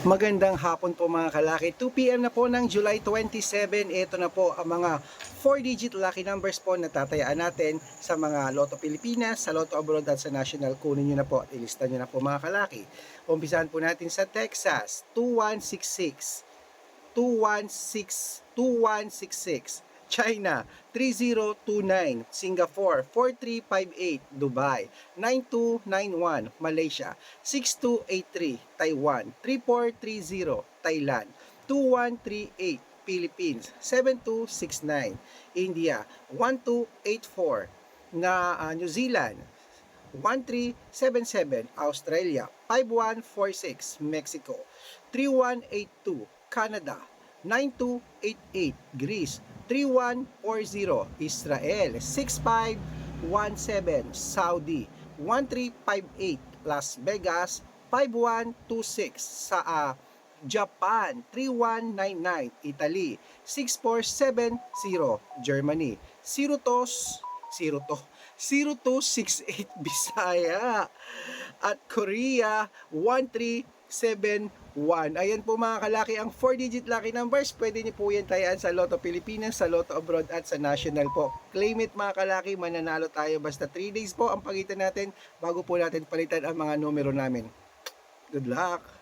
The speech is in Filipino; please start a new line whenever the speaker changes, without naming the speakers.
Magandang hapon po mga kalaki. 2pm na po ng July 27. Ito na po ang mga 4-digit lucky numbers po na tatayaan natin sa mga Lotto Pilipinas, sa Lotto Abroad at sa National. Kunin nyo na po at ilista nyo na po mga kalaki. Umpisahan po natin sa Texas, 2166. 216 2166 China 3029 Singapore 4358 Dubai 9291 Malaysia 6283 Taiwan 3430 Thailand 2138 Philippines 7269 India 1284 na ah, New Zealand 1377 Australia 5146 Mexico 3182 Canada 9288 Greece 3140 Israel. 6517 Saudi. 1358 Las Vegas. 5126 sa ah, Japan. 3199 Italy. 6470 Germany. 02 02 0268 Bisaya at Korea 1371. Ayan po mga kalaki ang 4-digit lucky numbers. Pwede niyo po yan tayaan sa Lotto Pilipinas, sa Lotto Abroad at sa National po. Claim it mga kalaki, mananalo tayo basta 3 days po ang pagitan natin bago po natin palitan ang mga numero namin. Good luck!